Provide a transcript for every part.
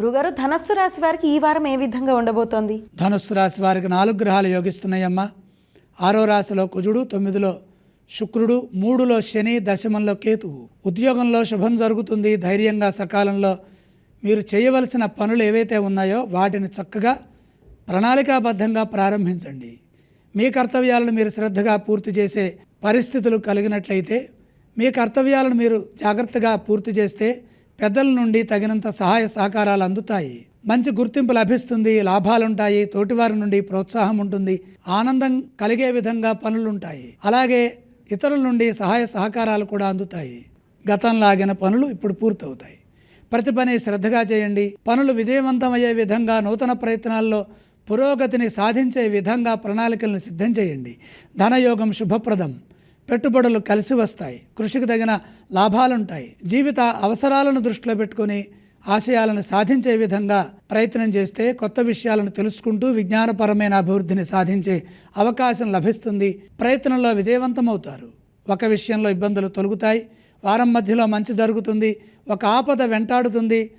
గురుగారు ధనస్సు రాశి వారికి ఈ వారం ఏ విధంగా ఉండబోతోంది? ధనస్సు రాశి వారికి నాలుగు గ్రహాలు యోగిస్తున్నాయమ్మా. ఆరో రాశిలో కుజుడు తొమ్మిదిలో శుక్రుడు మూడులో శని దశమంలో కేతువు. ఉద్యోగంలో శుభం జరుగుతుంది. ధైర్యంగా సకాలంలో మీరు చేయవలసిన పనులు ఏవైతే ఉన్నాయో వాటిని చక్కగా ప్రణాళికాబద్ధంగా ప్రారంభించండి. మీ కర్తవ్యాలను మీరు శ్రద్ధగా పూర్తి చేసే పరిస్థితులు కలిగినట్లయితే మీ కర్తవ్యాలను మీరు జాగ్రత్తగా పూర్తి చేస్తే పెద్దల నుండి తగినంత సహాయ సహకారాలు అందుతాయి. మంచి గుర్తింపు లభిస్తుంది లాభాలుంటాయి తోటివారి నుండి ప్రోత్సాహం ఉంటుంది ఆనందం కలిగే విధంగా పనులుంటాయి. అలాగే ఇతరుల నుండి సహాయ సహకారాలు కూడా అందుతాయి. గతంలాగిన పనులు ఇప్పుడు పూర్తవుతాయి. ప్రతి పని శ్రద్ధగా చేయండి. పనులు విజయవంతమయ్యే విధంగా నూతన ప్రయత్నాల్లో పురోగతిని సాధించే విధంగా ప్రణాళికలను సిద్ధం చేయండి. ధనయోగం శుభప్రదం. పెట్టుబడులు కలిసి వస్తాయి. కృషికి తగిన లాభాలుంటాయి. జీవిత అవసరాలను దృష్టిలో పెట్టుకొని ఆశయాలను సాధించే విధంగా ప్రయత్నం చేస్తే కొత్త విషయాలను తెలుసుకుంటూ విజ్ఞానపరమైన అభివృద్ధిని సాధించే అవకాశం లభిస్తుంది. ప్రయత్నంలో విజయవంతమవుతారు. ఒక విషయంలో ఇబ్బందులు తొలుగుతాయి. వారం మధ్యలో మంచి జరుగుతుంది. ఒక ఆపద వెంటాడుతుంది.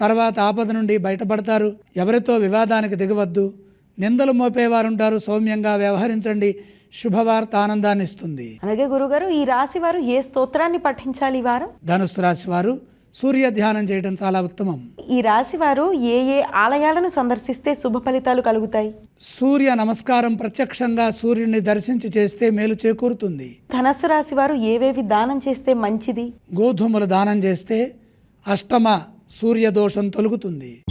తర్వాత ఆపద నుండి బయటపడతారు. ఎవరితో వివాదానికి దిగవద్దు. నిందలు మోపేవారుంటారు. సౌమ్యంగా వ్యవహరించండి. శుభవార్త ఆనందాన్ని ఇస్తుంది. అలాగే గురుగారు ఈ రాశి వారు ఏ స్తోత్రాన్ని పఠించాలి ఈ వారం? ధనుసు రాశి వారు సూర్య ధ్యానం చేయడం చాలా ఉత్తమం. ఈ రాశి వారు ఏ ఏ ఆలయాలను సందర్శిస్తే శుభ ఫలితాలు కలుగుతాయి? సూర్య నమస్కారం ప్రత్యక్షంగా సూర్యుడిని దర్శించి చేస్తే మేలు చేకూరుతుంది. ధనస్సు రాశి వారు ఏవేవి దానం చేస్తే మంచిది? గోధుమలు దానం చేస్తే అష్టమ సూర్య దోషం తొలుగుతుంది.